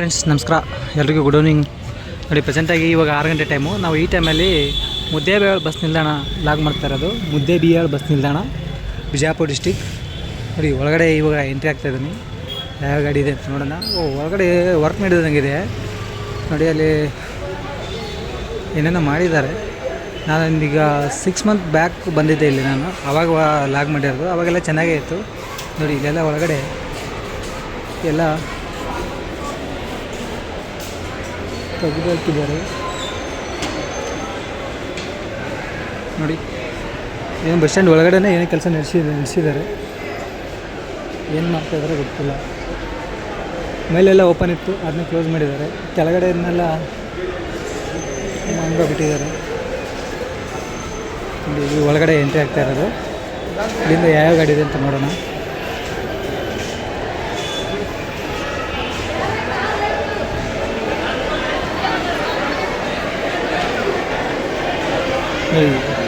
Friends ನಮಸ್ಕಾರ. ಎಲ್ರಿಗೂ good evening ನೋಡಿ ಪ್ರೆಸೆಂಟಾಗಿ ಇವಾಗ ಆರು ಗಂಟೆ ಟೈಮು ನಾವು ಈ ಟೈಮಲ್ಲಿ ಮುದ್ದೇಬೇಳ್ ಬಸ್ ನಿಲ್ದಾಣ ಲಾಗ್ ಮಾಡ್ತಾ ಇರೋದು. ಮುದ್ದೆ ಬಿಯಾಳ್ ಬಸ್ ನಿಲ್ದಾಣ, ಬಿಜಾಪುರ ಡಿಸ್ಟಿಕ್ ನೋಡಿ, ಒಳಗಡೆ ಇವಾಗ ಎಂಟ್ರಿ ಆಗ್ತಾ ಇದ್ದೀನಿ ಯಾವ ಗಾಡಿ ಇದೆ ಅಂತ ನೋಡೋಣ. ಓ, ಒಳಗಡೆ ವರ್ಕ್ ನಡೆದಂಗಿದೆ ನೋಡಿ, ಅಲ್ಲಿ ಏನೇನೋ ಮಾಡಿದ್ದಾರೆ. ನಾನು ಈಗ ಸಿಕ್ಸ್ ಮಂತ್ ಬ್ಯಾಕ್ ಬಂದಿದ್ದೆ ಇಲ್ಲಿ ನಾನು. ಆವಾಗ ಲಾಗ್ ಮಾಡಿರೋದು. ಅವಾಗೆಲ್ಲ ಚೆನ್ನಾಗೇ ಇತ್ತು. ನೋಡಿ, ಇಲ್ಲೆಲ್ಲ ಒಳಗಡೆ ಎಲ್ಲ ತೆಗೆದು ಹಾಕಿದ್ದಾರೆ ನೋಡಿ, ಏನು ಬಸ್ ಸ್ಟ್ಯಾಂಡ್ ಒಳಗಡೆನೇ ಏನು ಕೆಲಸ ನಡೆಸಿ, ನಡೆಸಿದ್ದಾರೆ. ಏನು ಮಾಡ್ತಾ ಇದ್ದಾರೆ ಗೊತ್ತಿಲ್ಲ. ಮೇಲೆಲ್ಲ ಓಪನ್ ಇತ್ತು, ಅದನ್ನ ಕ್ಲೋಸ್ ಮಾಡಿದ್ದಾರೆ. ಕೆಳಗಡೆನೆಲ್ಲ ಹಂಗೆ ಬಿಟ್ಟಿದ್ದಾರೆ. ಇಲ್ಲಿ ಒಳಗಡೆ ಎಂಟ್ರಿ ಆಗ್ತಾ ಇರೋದು. ಇಲ್ಲಿಂದ ಯಾವ್ಯಾವ ಗಾಡಿ ಇದೆ ಅಂತ ನೋಡೋಣ.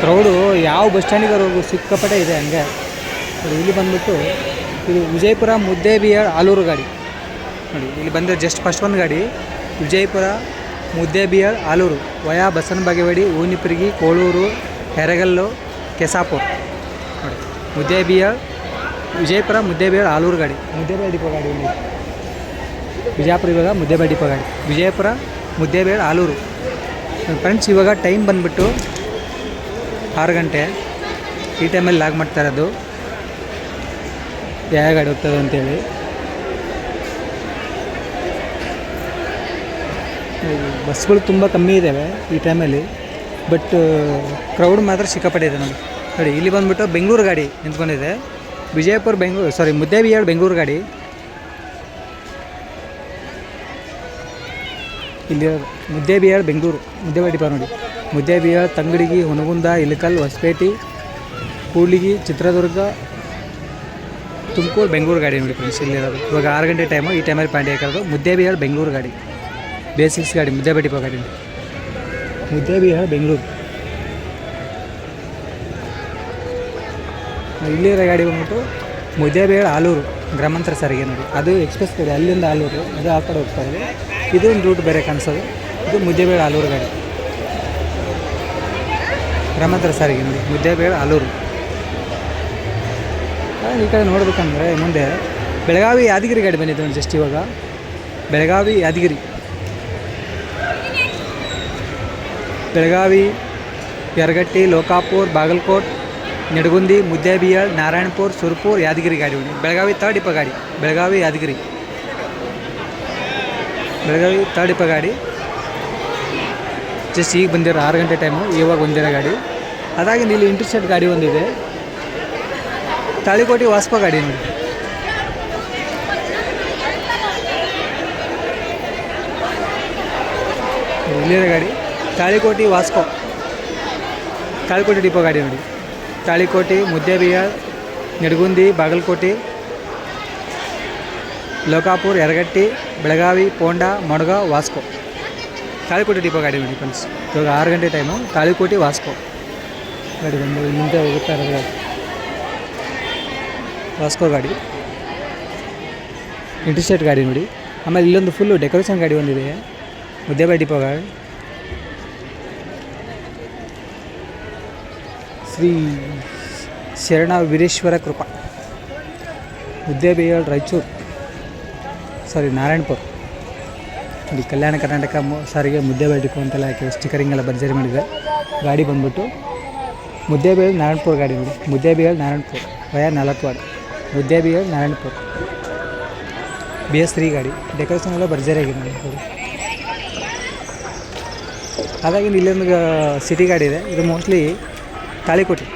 ಕ್ರೌಡು ಯಾವ ಬಸ್ ಸ್ಟ್ಯಾಂಡಿಗಾರೋಗು ಸಿಕ್ಕಾಪಟ್ಟೆ ಇದೆ ಹಂಗೆ. ನೋಡಿ, ಇಲ್ಲಿ ಬಂದ್ಬಿಟ್ಟು ಇದು ವಿಜಯಪುರ ಮುದ್ದೇಬಿಯ ಆಲೂರು ಗಾಡಿ. ನೋಡಿ, ಇಲ್ಲಿ ಬಂದರೆ ಜಸ್ಟ್ ಫಸ್ಟ್ ಒಂದು ಗಾಡಿ. ವಿಜಯಪುರ ಮುದ್ದೇಬಿಯ ಆಲೂರು. ವಯಾ ಬಸವನ ಬಾಗೇವಾಡಿ ಊನಿಪಿರ್ಗಿ, ಕೋಳೂರು, ಹೆರಗಲ್ಲು, ಕೆಸಾಪುರ್. ನೋಡಿ ಮುದ್ದೇಬಿಯ ವಿಜಯಪುರ ಮುದ್ದೇಬಿಯ ಆಲೂರು ಗಾಡಿ. ಮುದ್ದೇಬಿಯ ಡಿಪೋ ಗಾಡಿ ಇಲ್ಲಿ. ವಿಜಯಪುರ ಇವಾಗ ಮುದ್ದೇಬಿಯ ಡಿಪೋ ಗಾಡಿ. ವಿಜಯಪುರ ಮುದ್ದೇಬಿಯ ಆಲೂರು. ಫ್ರೆಂಡ್ಸ್ ಇವಾಗ ಟೈಮ್ ಬಂದುಬಿಟ್ಟು ಆರು ಗಂಟೆ ಈ ಟೈಮಲ್ಲಿ ಲಾಗ್ ಮಾಡ್ತಾ ಇರೋದು. ಯಾವ ಗಾಡಿ ಹೋಗ್ತದೆ ಅಂತೇಳಿ. ಬಸ್ಗಳು ತುಂಬ ಕಮ್ಮಿ ಇದ್ದಾವೆ ಈ ಟೈಮಲ್ಲಿ. ಬಟ್ ಕ್ರೌಡ್ ಮಾತ್ರ ಸಿಕ್ಕಾಪಟ್ಟೆ ಇದೆ ನೋಡಿ. ನೋಡಿ, ಇಲ್ಲಿ ಬಂದುಬಿಟ್ಟು ಬೆಂಗಳೂರು ಗಾಡಿ ನಿಂತ್ಕೊಂಡಿದೆ. ವಿಜಯಪುರ ಬೆಂಗಳೂರು ಸಾರಿ ಮುದ್ದೇಬಿಹಾಳ್ ಬೆಂಗಳೂರು ಗಾಡಿ. ಇಲ್ಲಿ ಮುದ್ದೇಬಿಹಾಳ್ ಬೆಂಗಳೂರು ಮುದ್ದೇಬೇಡಿ ಬಾ ನೋಡಿ. ಮುದ್ದೇಬಿಹಾಳ್ ತಂಗಡಿಗಿ, ಹೊನಗುಂದ ಇಲಕಲ್ ಹೊಸಪೇಟೆ, ಕೂಡ್ಲಿಗಿ, ಚಿತ್ರದುರ್ಗ, ತುಮಕೂರು, ಬೆಂಗಳೂರು ಗಾಡಿ ನೋಡಿ ಫ್ರೆಂಡ್ಸ್ ಇಲ್ಲಿರೋದು ಇವಾಗ ಆರು ಗಂಟೆ ಟೈಮು ಈ ಟೈಮಲ್ಲಿ ಪಾಂಡಿ ಹಾಕಿರೋದು ಮುದ್ದೇಬಿಹಾಳ್ ಬೆಂಗಳೂರು ಗಾಡಿ. ಬೇಸಿಕ್ಸ್ ಗಾಡಿ ಮುದ್ದೇಬೇಡಿ ಬಾ ಗಾಡಿ ಮುದ್ದೇಬಿಹಾಳ್ ಬೆಂಗಳೂರು. ಇಲ್ಲಿರೋ ಗಾಡಿ ಬಂದ್ಬಿಟ್ಟು ಮುದ್ದೇಬೇಳ್ ಆಲೂರು ಗ್ರಾಮಾಂತರ ಸಾರಿಗೆ ನೋಡಿ. ಅದು ಎಕ್ಸ್ಪ್ರೆಸ್ ಗಾಡಿ, ಅಲ್ಲಿಂದ ಆಲೂರು, ಅದು ಆ ಕಡೆ ಹೋಗ್ತಾ ಇದೆ. ಒಂದು ರೂಟ್ ಬೇರೆ ಕಾಣಿಸೋದು. ಇದು ಮುದ್ದೇಬೇಳ್ ಆಲೂರು ಗಾಡಿ. ಗ್ರಾಮಾಂತರ ಸಾರಿಗೆ ನೋಡಿ, ಮುದ್ದೇಬೇಳ್ ಆಲೂರು. ಈ ಕಡೆ ನೋಡ್ಬೇಕಂದ್ರೆ ಮುಂದೆ ಬೆಳಗಾವಿ ಯಾದಗಿರಿ ಗಾಡಿ ಬಂದಿದೆ ನೋಡಿ ಜಸ್ಟ್ ಇವಾಗ. ಬೆಳಗಾವಿ ಯಾದಗಿರಿ. ಬೆಳಗಾವಿ, ಯರಗಟ್ಟಿ, ಲೋಕಾಪುರ್, ಬಾಗಲಕೋಟ್ ನಿಡಗುಂದಿ ಮುದ್ದೇಬಿಹಾಳ್ ನಾರಾಯಣಪುರ್ ಸುರ್ಪುರ್ ಯಾದಗಿರಿ ಗಾಡಿ ಉಂಟು ಬೆಳಗಾವಿ ತರ್ಡ್ ಇಪ್ಪ ಗಾಡಿ ಬೆಳಗಾವಿ ಯಾದಗಿರಿ ಬೆಳಗಾವಿ ತರ್ಡ್ ಇಪ್ಪ ಗಾಡಿ ಜಸ್ಟ್ ಈಗ ಬಂದಿರೋ ಆರು ಗಂಟೆ ಟೈಮು ಇವಾಗ ಬಂದಿರೋ ಗಾಡಿ ಅದಾಗಿ ಇಲ್ಲಿ ಇಂಟರ್ಸೆಟ್ ಗಾಡಿ ಒಂದಿದೆ ತಾಳಿಕೋಟಿ ವಾಸ್ಕೋ ಗಾಡಿ ನೋಡಿ ಇಲ್ಲಿರೋ ಗಾಡಿ ತಾಳಿಕೋಟಿ ವಾಸ್ಕೋ ತಾಳಿಕೋಟಿ ಡಿಪೋ ಗಾಡಿ ನೋಡಿ ತಾಳಿಕೋಟಿ ಮುದ್ದೇಬಿಹಾಳ್ ನಿಡಗುಂದಿ ಬಾಗಲಕೋಟೆ ಲೋಕಾಪುರ್ ಯರಗಟ್ಟಿ ಬೆಳಗಾವಿ ಪೋಂಡ ಮಡ್ಗಾವ್ ವಾಸ್ಕೋ ತಾಳಿಕೋಟಿ ಡಿಪೋ ಗಾಡಿ ನೋಡಿ ಫ್ರೆಂಡ್ಸ್ ಇವಾಗ ಆರು ಗಂಟೆ ಟೈಮು ತಾಳಿಕೋಟಿ ವಾಸ್ಕೋ ಗಾಡಿ ಬಂದು ಇಲ್ಲಿಂದ ಹೋಗುತ್ತಾ ಇರೋದು ಗಾಡಿ ವಾಸ್ಕೋ ಗಾಡಿ ಇಂಟರ್ಸ್ಟೇಟ್ ಗಾಡಿ ನೋಡಿ ಆಮೇಲೆ ಇಲ್ಲೊಂದು ಫುಲ್ಲು ಡೆಕೋರೇಷನ್ ಗಾಡಿ ಒಂದಿದೆ ಮುದ್ದೇಬಾಯಿ ಡಿಪೋ ಗಾಡಿ ಶ್ರೀ ಶರಣ ವೀರೇಶ್ವರ ಕೃಪಾ. ಉದ್ದೇಬೇಯಾಳ್ ರಾಯಚೂರು. ಸಾರಿ ನಾರಾಯಣಪುರ. ಇಲ್ಲಿ ಕಲ್ಯಾಣ ಕರ್ನಾಟಕ ಸಾರಿಗೆ ಮುದ್ದೇಬೇಳೆ ಡಿಪೋ ಅಂತೆಲ್ಲ ಹಾಕಿ ಸ್ಟಿಕರಿಂಗ್ ಎಲ್ಲ ಭರ್ಜರಿ ಮಾಡಿದೆ ಗಾಡಿ ಬಂದ್ಬಿಟ್ಟು ಮುದ್ದೇಬೇಳೆ ನಾರಾಯಣಪುರ ಗಾಡಿ ನೋಡಿ. Muddebihal Narayanapura, via Nalkawada Muddebihal Narayanapura. B S three ಗಾಡಿ. ಡೆಕೋರೇಷನ್ ಎಲ್ಲ ಭರ್ಜರಿ ಆಗಿದೆ ನೋಡಿ ಹಾಗಾಗಿ ಇಲ್ಲೊಂದು ಸಿಟಿ ಗಾಡಿ ಇದೆ. ಇದು ಮೋಸ್ಟ್ಲಿ ತಾಳಿಕೋಟೆ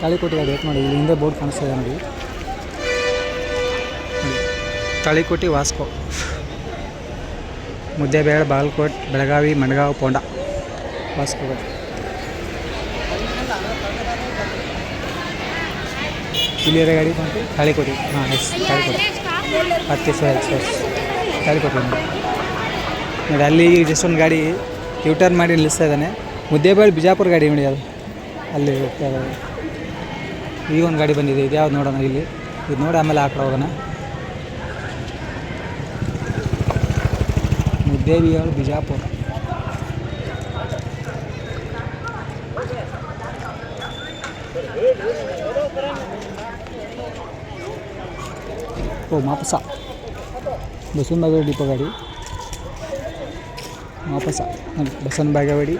ತಾಳಿಕೋಟಿಗೆ ಗಾಡಿ ಮಾಡಿ ಇಲ್ಲಿ ಹಿಂದೆ ಬೋರ್ಡ್ ಕಾಣಿಸ್ತಾ ಇದೆ ನೋಡಿ. ತಾಳಿಕೋಟಿ ವಾಸ್ಕೋ. ಮುದ್ದೇಬೇಳೆ ಬಾಗಲಕೋಟ್, ಬೆಳಗಾವಿ ಮಡ್ಗಾವ್ ಪೋಂಡ. ವಾಸ್ಕೋ ಇಲ್ಲಿರೋ ಗಾಡಿ ಬಂತು ತಾಳಿಕೋಟಿ ಹಾಂ, ಎಸ್ ತಾಳಿಕೋಟಿ ಹತ್ತು ಸಾವಿರ ಎಸ್ ತಾಳಿಕೋಟೆ ನೋಡಿ ಅಲ್ಲಿ ಜಸ್ಟ್ ಒಂದು ಗಾಡಿ ಯೂ ಟರ್ನ್ ಮಾಡಿ ನಿಲ್ಲಿಸ್ತಾ ಇದ್ದಾನೆ. ಮುದ್ದೇಬೇಳೆ ಬಿಜಾಪುರ ಗಾಡಿ ನೋಡಿ ಅದು. ಅಲ್ಲಿ ಈಗ ಒಂದು ಗಾಡಿ ಬಂದಿದೆ. ಇದು ಯಾವ್ದು ನೋಡೋಣ ಇಲ್ಲಿ. ಇದು ನೋಡಿ ಆಮೇಲೆ ಆ ಹೋಗೋಣ. ಮುದ್ದೇಬಿಯಾಳು ಬಿಜಾಪುರ. ಓ, ಮಾಪಸ. ಬಸವನ ಡಿಪೋ ಗಾಡಿ. ಮಾಪಸ ನೋಡಿ ಬಸವನ ಬಾಗೇವಾಡಿ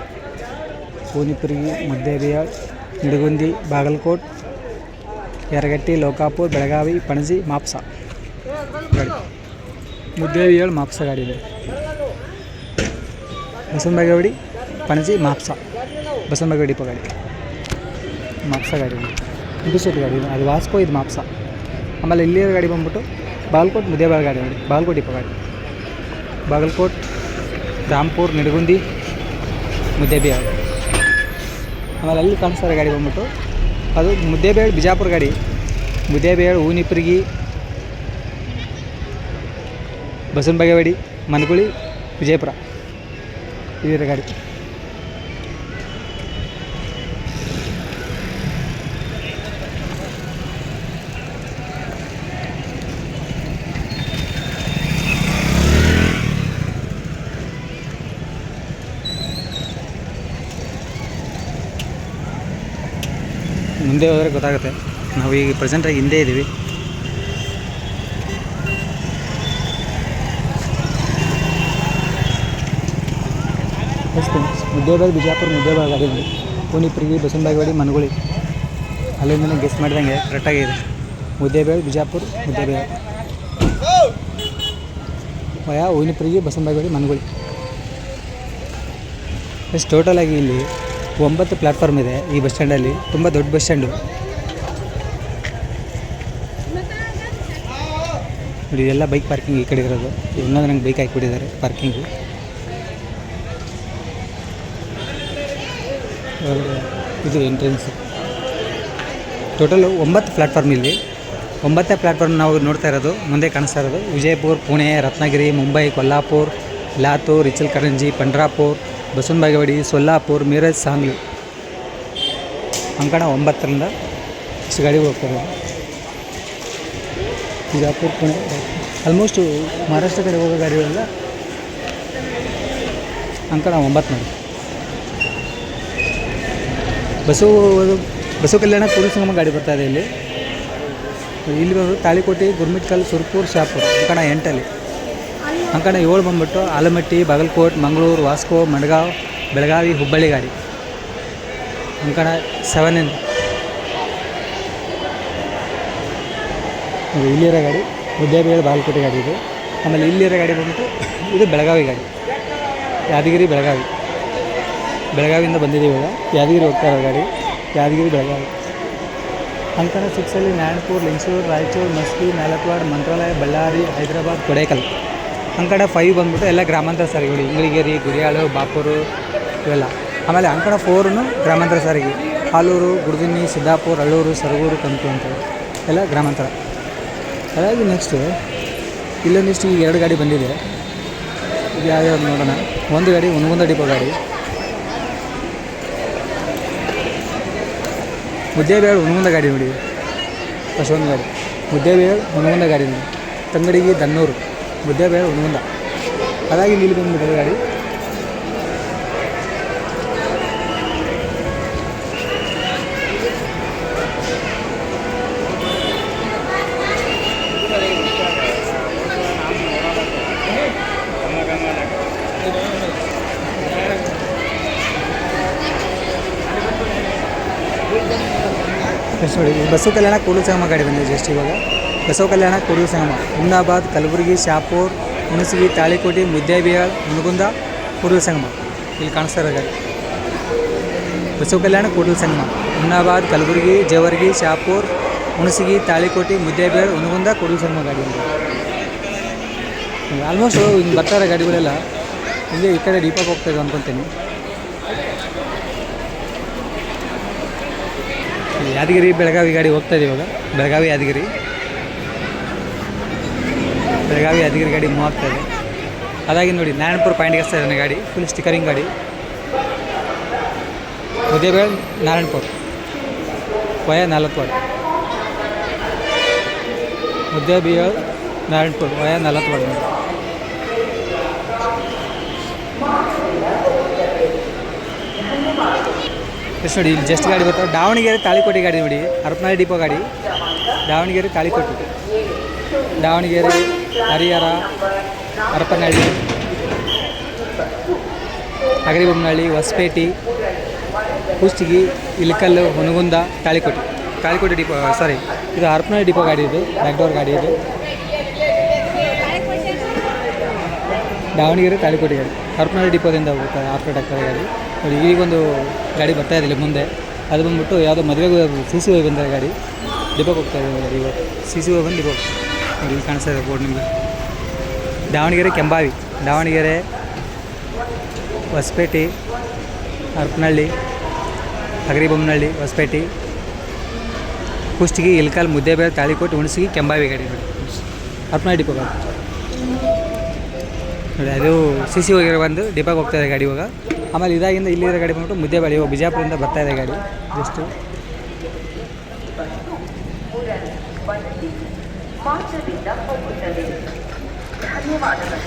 ಸೋನಿಪುರಿಗೆ ಮುದ್ದೇಬಿಯಾಳ್ ನಿಡಗುಂದಿ, ಬಾಗಲಕೋಟ್, ಯರಗಟ್ಟಿ, ಲೋಕಾಪುರ್, ಬೆಳಗಾವಿ, ಪಣಜಿ, ಮಾಪ್ಸ. ಗಾಡಿ. ಮುದ್ದೇವಿಯಾಳ್ ಮಾಪ್ಸ ಗಾಡಿ ಇದೆ. ಬಸನ್ ಬಾಗೇವಾಡಿ, ಪಣಜಿ, ಮಾಪ್ಸ. ಬಸವನ ಬಾಗೇವಾಡಿ ಡಿಪೋ ಗಾಡಿ. ಮಾಪ್ಸ ಗಾಡಿ ಇದೆ. ಇದು ಸೆಟ್ ಗಾಡಿ ಅದು ವಾಸ್ಕೋ, ಇದು ಮಾಪ್ಸ. ಆಮೇಲೆ ಇಲ್ಲಿ ಗಾಡಿ ಬಂದ್ಬಿಟ್ಟು ಬಾಗಲಕೋಟ್ ಮುದ್ದೇಬಾಳ್ ಗಾಡಿ ನೋಡಿ ಬಾಗಲಕೋಟ್ ಡಿಪೋ ಗಾಡಿ. ಬಾಗಲಕೋಟ್ ರಾಂಪುರ್ ನಿಡಗುಂದಿ, ಮುದ್ದೇಬಿಹಾಳ್. ಆಮೇಲೆ ಅಲ್ಲಿ ಕಾಣಿಸ್ತಾರೆ ಗಾಡಿ ಬಂದ್ಬಿಟ್ಟು. ಅದು ಮುದ್ದೇಬೇಳ್ ಬಿಜಾಪುರ ಗಾಡಿ. ಮುದ್ದೇಬೇಳ್ ಹೂನಿಪ್ರಿಗಿ ಬಸವನ ಬಾಗೇವಾಡಿ ಮನಗುಳಿ, ವಿಜಯಪುರ. ಇದರ ಗಾಡಿ. ಮುಂದೆ ಹೋದರೆ ಗೊತ್ತಾಗುತ್ತೆ. ನಾವು ಈಗ ಪ್ರೆಸೆಂಟಾಗಿ ಹಿಂದೆ ಇದ್ದೀವಿ. ಮುದ್ದೇಬಾಗ್ ಬಿಜಾಪುರ ಮುದ್ದೇಬಾಗ್ ಗಾಡಿ ನೋಡಿ. ಪೂನಿಪ್ರಿಗೆ ಬಸವನ ಬಾಗೇವಾಡಿ, ಮನಗುಳಿ. ಅಲ್ಲಿಂದ ಗೆಸ್ ಮಾಡಿದಂಗೆ ಕರೆಕ್ಟಾಗಿದೆ ಮುದ್ದೇಬೇಳ್ ಬಿಜಾಪುರ ಮುದ್ದೇಬೇಳ್ ವಯ ಹೂವಿನ ಬಸವನ ಬಾಗೇವಾಡಿ, ಮನಗುಳಿ. ಎಷ್ಟು ಟೋಟಲಾಗಿ ಇಲ್ಲಿ ಒಂಬತ್ತು ಪ್ಲಾಟ್ಫಾರ್ಮ್ ಇದೆ ಈ ಬಸ್ ಸ್ಟ್ಯಾಂಡಲ್ಲಿ. ತುಂಬ ದೊಡ್ಡ ಬಸ್ ಸ್ಟ್ಯಾಂಡು. ನೋಡಿ, ಎಲ್ಲ ಬೈಕ್ ಪಾರ್ಕಿಂಗ್ ಈ ಕಡೆ ಇರೋದು. ಇನ್ನೊಂದು ನಂಗೆ ಬೈಕ್ ಹಾಕಿಬಿಟ್ಟಿದ್ದಾರೆ ಪಾರ್ಕಿಂಗು. ಇದು ಎಂಟ್ರೆನ್ಸ್ ಟೋಟಲ್ ಒಂಬತ್ತು ಪ್ಲಾಟ್ಫಾರ್ಮ್ ಇಲ್ಲಿ ಒಂಬತ್ತೇ ಪ್ಲಾಟ್ಫಾರ್ಮ್ ನಾವು ನೋಡ್ತಾ ಇರೋದು, ಮುಂದೆ ಕಾಣಿಸ್ತಾ ಇರೋದು. ವಿಜಯಪುರ, ಪುಣೆ, ರತ್ನಗಿರಿ, ಮುಂಬೈ, ಕೊಲ್ಲಾಪುರ್, ಲಾತೂರ್ ಇಚಲ್ಕರಂಜಿ ಪಂಡ್ರಾಪುರ್. ಬಸವನ ಬಾಗೇವಾಡಿ, ಸೊಲ್ಲಾಪುರ್, ಮೀರಜ್ ಸಾಂಗ್ಲಿ. ಅಂಕಣ ಒಂಬತ್ತರಿಂದ ಇಷ್ಟು ಗಾಡಿ ಹೋಗ್ತಾರೆ ಬಿಜಾಪುರ ಪುಣೆ ಆಲ್ಮೋಸ್ಟು ಮಹಾರಾಷ್ಟ್ರ ಕಡೆ ಹೋಗೋ ಗಾಡಿಗಳೆಲ್ಲ ಅಂಕಣ ಒಂಬತ್ತು ನೋಡಿ ಬಸ್ಸು ಬಸವ ಕಲ್ಯಾಣ ಪೂರ್ವ ಗಾಡಿ ಬರ್ತಾ ಇದೆ ಇಲ್ಲಿ. ಇಲ್ಲಿ ಬಂದು ತಾಳಿಕೋಟೆ, ಗುರ್ಮಿಟ್ಕಲ್, ಸುರ್ಪುರ್, ಶಾಪುರ್, ಅಂಕಣ ಎಂಟಲ್ಲಿ. ಅಂಕಣ ಏಳು ಬಂದ್ಬಿಟ್ಟು ಆಲಮಟ್ಟಿ, ಬಾಗಲಕೋಟ್, ಮಂಗಳೂರು, ವಾಸ್ಕೋ, ಮಡ್ಗಾವ್, ಬೆಳಗಾವಿ, ಹುಬ್ಬಳ್ಳಿ ಗಾಡಿ. ಅಂಕಣ ಸೆವೆನ್ ಇನ್ ಇದು ಇಲ್ಲಿರೋ ಗಾಡಿ ಮುದ್ದೇಬೇಳೆ ಬಾಗಲಕೋಟೆ ಗಾಡಿ ಇದು. ಆಮೇಲೆ ಇಲ್ಲಿರೋ ಗಾಡಿ ಬಂದ್ಬಿಟ್ಟು ಇದು ಬೆಳಗಾವಿ ಗಾಡಿ. ಯಾದಗಿರಿ, ಬೆಳಗಾವಿ. ಬೆಳಗಾವಿಯಿಂದ ಬಂದಿದ್ದೀವಿ ಇವಾಗ. ಯಾದಗಿರಿ ಹೋಗ್ತಾ ಇರೋ ಗಾಡಿ. ಯಾದಗಿರಿ, ಬೆಳಗಾವಿ. ಅಂಕಣ ಸಿಕ್ಸಲ್ಲಿ ನಾರಾಯಣಪುರ, ಲಿಂಗಸೂರು, ರಾಯಚೂರು, ಮಸ್ಕಿ, ನಾಲಕ್ವಾಡ್, ಮಂತ್ರಾಲಯ, ಬಳ್ಳಾರಿ, ಹೈದರಾಬಾದ್, ಕೊಡೇಕಲ್. ಅಂಕಣ ಫೈವ್ ಬಂದ್ಬಿಟ್ಟು ಎಲ್ಲ ಗ್ರಾಮಾಂತರ ಸಾರಿಗೆಗಳು ಇಂಗ್ಳಿಗೇರಿ ಗುರಿಯಾಳು ಬಾಪೂರು ಇವೆಲ್ಲ. ಆಮೇಲೆ ಅಂಕಣ ಫೋರ್ನು ಗ್ರಾಮಾಂತರ ಸಾರಿಗೆ ಹಾಲೂರು, ಗುಡ್ದಿನ್ನಿ, ಸಿದ್ದಾಪುರ, ಅಳ್ಳೂರು, ಸರಗೂರು ಕಂತು ಅಂತ ಎಲ್ಲ ಗ್ರಾಮಾಂತರ. ಅದಾಗಿ ನೆಕ್ಸ್ಟು ಇಲ್ಲೊಂದಿಷ್ಟು ಈಗ ಎರಡು ಗಾಡಿ ಬಂದಿದೆ. ಇದು ಯಾವ್ಯಾವ್ದು ನೋಡೋಣ. ಒಂದು ಗಾಡಿ ಒಂದೊಂದು ಡಿಪೋ ಗಾಡಿ. ಮುದ್ದೇಬೇಳು ಒಂದು ಗಾಡಿ ನೋಡಿ. ಫಸ್ಟ್ ಒಂದು ಗಾಡಿ. ಮುದ್ದೇಬೇಳು ಒಂದು ಗಾಡಿ ನೋಡಿ. ತಂಗಡಿಗೆ, ದನ್ನೂರು. ಮುದ್ದೇಬೇಳು ಹುನಗುಂದ ಅದಾಗಿ ಇಲ್ಲಿ ಬಂದ್ಬಿಟ್ಟಿದೆ ಗಾಡಿ ಎಷ್ಟು ನೋಡಿ ಇದು ಬಸವ ಕಲ್ಯಾಣ ಕೂಡಲು ಸಂಗಮ ಗಾಡಿ ಬಂದಿದೆ ಜಸ್ಟ್ ಇವಾಗ ಬಸವ ಕಲ್ಯಾಣ ಕೂಡಲು ಸಂಗಮ ಹುಮ್ನಾಬಾದ್ ಕಲಬುರಗಿ, ಶಾಪೂರ್, ಹುಣಸಗಿ, ತಾಳಿಕೋಟೆ ಮುದ್ದೇಬಿಹಾಳ್ ಹುನಗುಂದ ಕೂಡಲು ಸಂಗಮ. ಇಲ್ಲಿ ಕಾಣಿಸ್ತಾ ಇರೋ ಬಸವ ಕಲ್ಯಾಣ ಕೂಡಲು ಸಂಗಮ ಹುಮ್ನಾಬಾದ್ ಕಲಬುರಗಿ, ಜವರ್ಗಿ, ಶಾಪೂರ್, ಹುಣಸಗಿ, ತಾಳಿಕೋಟೆ ಮುದ್ದೇಬಿಹಾಳ್ ಹುನಗುಂದ ಕೂಡಲು ಸಂಗಮ ಗಾಡಿ ಆಲ್ಮೋಸ್ಟ್ ಹಿಂಗೆ ಬರ್ತಾ ಇರೋ ಗಾಡಿಗಳೆಲ್ಲ ಇಲ್ಲಿ ಈ ಕಡೆ ಡೀಪಾಗಿ ಹೋಗ್ತಾ ಇದೆ ಅನ್ಕೊತೀನಿ. ಯಾದಗಿರಿ, ಬೆಳಗಾವಿ ಗಾಡಿ ಹೋಗ್ತಾ ಇದೆ ಇವಾಗ. ಬೆಳಗಾವಿ, ಯಾದಗಿರಿ. ಬೆಳಗಾವಿ ಯಾದಗಿರಿ ಗಾಡಿ ಮೂವ್ ಅದಾಗಿ ನೋಡಿ, ನಾರಾಯಣಪುರ ಪಾಯಿಂಟ್ಗೆ ಹಚ್ತಾ ಇದ್ದಾನೆ ಗಾಡಿ ಫುಲ್ ಸ್ಟಿಕರಿಂಗ್ ಗಾಡಿ. ಉದಯಬೇಳ್ ನಾರಾಯಣಪುರ. ವಯ ನಾಲ್ಕು ಉದಯ ಬಿಯರ್ ನಾರಾಯಣಪುರ, ವಯ ನಲವತ್ತು ನೋಡಿ ಎಷ್ಟು ನೋಡಿ, ಇಲ್ಲಿ ಜಸ್ಟ್ ಗಾಡಿ ಬರ್ತಾವೆ ದಾವಣಗೆರೆ ತಾಳಿಕೋಟೆ ಗಾಡಿ ನೋಡಿ ಹರಪನಹಳ್ಳಿ ಡಿಪೋ ಗಾಡಿ. ದಾವಣಗೆರೆ ತಾಳಿಕೋಟೆ. ದಾವಣಗೆರೆ ಹರಿಹರ, ಹರಪನಹಳ್ಳಿ, ಅಗರಿಬೊಮ್ಮನಹಳ್ಳಿ, ಹೊಸಪೇಟೆ ಕುಷ್ಟಗಿ ಇಲಕಲ್ಲು ಹುನಗುಂದ ತಾಳಿಕೋಟೆ. ತಾಳಿಕೋಟೆ ಡಿಪೋ ಸಾರಿ ಇದು ಹರಪನಹಳ್ಳಿ ಡಿಪೋ ಗಾಡಿ ಇದು, ಬ್ಯಾಕ್ಡೋರ್ ಗಾಡಿ ಇದು. ದಾವಣಗೆರೆ ತಾಳಿಕೋಟೆ ಗಾಡಿ. ಹರಪನಹಳ್ಳಿ ಡಿಪೋದಿಂದ ಹೋಗುತ್ತೆ ಆಪ್ರೇಟ್ ಡಾಕ್ಟರ್ ಗಾಡಿ. ನೋಡಿ ಈಗೊಂದು ಗಾಡಿ ಬರ್ತಾ ಇದೆ ಇಲ್ಲಿ ಮುಂದೆ. ಅದು ಬಂದ್ಬಿಟ್ಟು ಯಾವುದೋ ಮದುವೆಗೆ ಸಿ ಸಿ ಬಂದ ಗಾಡಿ. ಡಿಪೋಗೆ ಹೋಗ್ತಾ ಇದೆ ಗಾಡಿ ಇವತ್ತು ಸಿ ಸಿ ಬಂದು ಡಿಪೋ ಇಲ್ಲಿ ಕಾಣಿಸ್ತಾ ಇದೆ ಬೋರ್ಡ್ ನಿಮಗೆ. ದಾವಣಗೆರೆ ಕೆಂಬಾವಿ. ದಾವಣಗೆರೆ, ಹೊಸಪೇಟೆ ಹರಪನಹಳ್ಳಿ ಹಗರಿಬೊಮ್ಮನಹಳ್ಳಿ, ಹೊಸಪೇಟೆ, ಕುಷ್ಟಗಿ, ಇಲ್ಕಾಲ್ ತಾಳಿ ತಾಳಿಕೋಟೆ, ಹುಣಸಗಿ, ಕೆಂಬಾವಿ ಗಾಡಿ ನೋಡಿ. ಹರಪನಹಳ್ಳಿ ಡಿಪೋ ಗಾಡಿ ನೋಡಿ, ಅದು ಸಿ ಸಿ ಹೋಗಿರೋ ಬಂದು ಡಿಪೋಗೆ ಹೋಗ್ತಾ ಇದೆ ಗಾಡಿ ಇವಾಗ. ಆಮೇಲೆ ಇದಾಗಿಂದ ಇಲ್ಲಿರೋ ಗಾಡಿ ಬಂದ್ಬಿಟ್ಟು ಮುದ್ದೇಬಾಳಿ, ಇವಾಗ ಬಿಜಾಪುರದಿಂದ ಬರ್ತಾ ಇದೆ ಗಾಡಿ. ಜಸ್ಟು ಮಾರ್ಗದಿಂದ ಹೋಗುತ್ತದೆ ಧನ್ಯವಾದಗಳು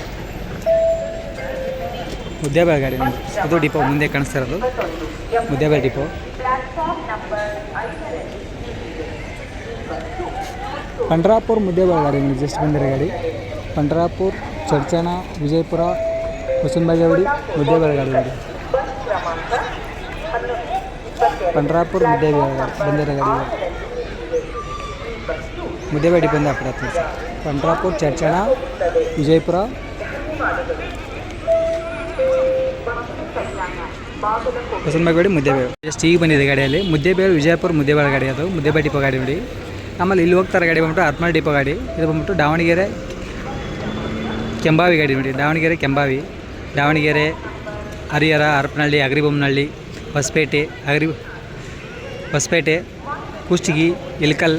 ಮುದ್ದೇಬೇಳೆ ಗಾಡಿ ನೋಡಿ ಅದು ಡಿಪೋ ಮುಂದೆ ಕಾಣಿಸ್ತಾ ಇರೋದು ಮುದ್ದೇಬೇಳೆ ಡಿಪೋ ಪ್ಲಾಟ್ಫಾರ್ಮ್ ನಂಬರ್ ಐದರಲ್ಲಿ ಪಂಡ್ರಾಪುರ್ ಮುದ್ದೇಬೇಳೆ ಗಾಡಿ ನೋಡಿ ಜಸ್ಟ್ ಬಂದಿರೋ ಗಾಡಿ ಪಂಡ್ರಾಪುರ್ ಚಡ್ಚಣ ವಿಜಯಪುರ ಹೊಸನಬಾಗೇವಾಡಿ ಮುದ್ದೇಬೇಳೆ ಗಾಡಿ ನೋಡಿ ಬಸ್ ಕ್ರಮಾಂಕ ಹನ್ನೊಂದು ಪಂಡ್ರಾಪುರ್ ಮುದ್ದೇಬೇಳೆ ಗಾಡಿ ಬಂದಿರೋ ಗಾಡಿ ಮುದ್ದೇಬೇಳೆ ಬಂದು ಆಗ್ತದೆ ಸರ್. ಪಂಡ್ರಾಪುರ್ ಚಡ್ಚಣ ವಿಜಯಪುರ. ಹೊಸನಬಾಗೇವಾಡಿ ಮುದ್ದೇಬೇಳೆ ಜಸ್ಟ್ ಈಗ ಬಂದಿದೆ ಗಾಡಿಯಲ್ಲಿ? ಮುದ್ದೇಬೇಳೆ ವಿಜಯಪುರ, ಮುದ್ದೇಬೇಳೆ ಗಾಡಿ ಅದು. ಮುದ್ದೇಬೇಳೆ ಡಿಪೋ ಗಾಡಿ ನೋಡಿ. ಆಮೇಲೆ ಇಲ್ಲಿ ಹೋಗ್ತಾರೆ ಗಾಡಿ ಬಂದ್ಬಿಟ್ಟು ಹತ್ಮಾಳ್ ಡಿಪೋ ಗಾಡಿ. ಇದು ಬಂದ್ಬಿಟ್ಟು ದಾವಣಗೆರೆ ಕೆಂಬಾವಿ ಗಾಡಿ ನೋಡಿ. ದಾವಣಗೆರೆ, ಕೆಂಬಾವಿ. ದಾವಣಗೆರೆ, ಹರಿಹರ ಹರಪನಹಳ್ಳಿ ಅಗ್ರಿಬೊಮ್ಮನಹಳ್ಳಿ, ಹೊಸಪೇಟೆ, ಅಗ್ರಿ, ಹೊಸಪೇಟೆ ಕುಷ್ಟಗಿ ಇಲ್ಕಲ್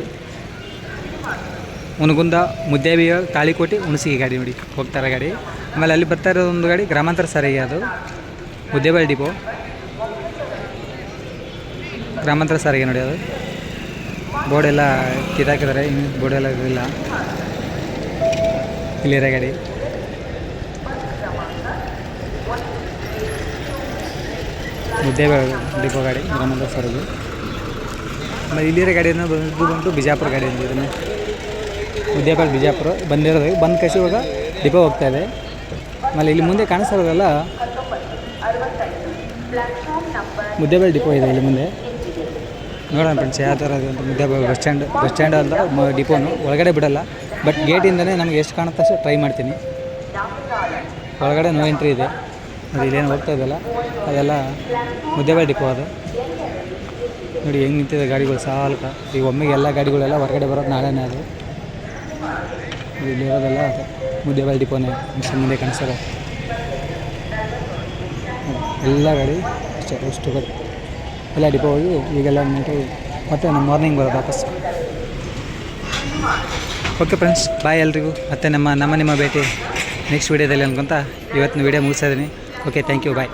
ಮುನಗುಂದ ಮುದ್ದೇಬಿಯ ತಾಳಿಕೋಟೆ, ಹುಣಸಿಗೆ ಗಾಡಿ ನೋಡಿ. ಹೋಗ್ತಾರೆ ಗಾಡಿ. ಆಮೇಲೆ ಅಲ್ಲಿ ಬರ್ತಾ ಇರೋದು ಒಂದು ಗಾಡಿ, ಗ್ರಾಮಾಂತರ ಸಾರಿಗೆ ಅದು. ಮುದ್ದೇಬಾಯಿ ಡಿಪೋ. ಗ್ರಾಮಾಂತರ ಸಾರಿಗೆ ನೋಡಿ ಅದು. ಬೋರ್ಡ್ ಎಲ್ಲ ಕಿತ್ತಾಕಿದ್ದಾರೆ, ಇನ್ನು ಬೋರ್ಡ್ ಎಲ್ಲ ಇಲ್ಲ. ಇಲ್ಲಿರೋ ಗಾಡಿ. ಮುದ್ದೇಬಳ್ಳಿ ಡಿಪೋ ಗಾಡಿ, ಗ್ರಾಮಾಂತರ ಸಾರಿಗೆ ಆಮೇಲೆ ಇಲ್ಲಿರೋ ಗಾಡಿಯನ್ನು ಬಂದು ಬಿಜಾಪುರ ಗಾಡಿ ಅಂತ ಮುದ್ದೇಬೇಳೆ ಬಿಜಾಪುರ ಬಂದಿರೋದು. ಬಂದು ಕಸಿ ಇವಾಗ ಡಿಪೋ ಹೋಗ್ತಾ ಇದೆ. ಆಮೇಲೆ ಇಲ್ಲಿ ಮುಂದೆ ಕಾಣಿಸ್ತಾ ಇರೋದಲ್ಲ ಮುದ್ದೇಬೇಳೆ ಡಿಪೋ ಇದೆ ಇಲ್ಲಿ ಮುಂದೆ. ನೋಡೋಣ ಫ್ರೆಂಡ್ಸ್ ಯಾವ ಥರ ಇದೆ ಅಂತ Muddebihal bus stand bus stand ಅಂತ ಡಿಪೋನು ಒಳಗಡೆ ಬಿಡಲ್ಲ. ಬಟ್ ಗೇಟಿಂದಲೇ ನಮ್ಗೆ ಎಷ್ಟು ಕಾಣುತ್ತೆ ಅಷ್ಟು ಟ್ರೈ ಮಾಡ್ತೀನಿ. ಒಳಗಡೆ ನೋ ಎಂಟ್ರಿ ಇದೆ. ಅದು ಇಲ್ಲೇನು ಹೋಗ್ತಾ ಇದೆಯಲ್ಲ, ಅದೆಲ್ಲ ಮುದ್ದೇಬಾಲ್ ಡಿಪೋ ಅದು. ನೋಡಿ, ಹೆಂಗೆ ನಿಂತಿದೆ ಗಾಡಿಗಳು ಸಾಲ್ಕ. ಈಗ ಒಮ್ಮೆಗೆ ಎಲ್ಲ ಗಾಡಿಗಳೆಲ್ಲ ಹೊರಗಡೆ ಬರೋದು ನಾಳೆನೇ ಅದು. ಇಲ್ಲಿ ಇರೋದಲ್ಲ ಅದು ಮುದ್ದೇಬೇಳೆ ಡಿಪೋನೇ ಮುಂದೆ ಕಾಣಿಸೋದು ಎಲ್ಲ ಗಾಡಿ ಅಷ್ಟೇ, ಅಷ್ಟು ಗಾಡಿ ಎಲ್ಲ ಡಿಪೋ ಹೋಗಿ ಈಗೆಲ್ಲ ನೀಟಾಗಿ ಮತ್ತೆ ನಮ್ಮ ಮಾರ್ನಿಂಗ್ ಬರೋದು ವಾಪಸ್. ಓಕೆ ಫ್ರೆಂಡ್ಸ್ ಬಾಯ್ ಎಲ್ರಿಗೂ. ಮತ್ತೆ ನಮ್ಮ ನಮ್ಮ ನಿಮ್ಮ ಭೇಟಿ ನೆಕ್ಸ್ಟ್ ವೀಡಿಯೋದಲ್ಲಿ ಅನ್ಕೊಂತ ಇವತ್ತಿನ ವೀಡಿಯೋ ಮುಗಿಸ್ತಾ ಇದ್ದೀನಿ. Okay thank you bye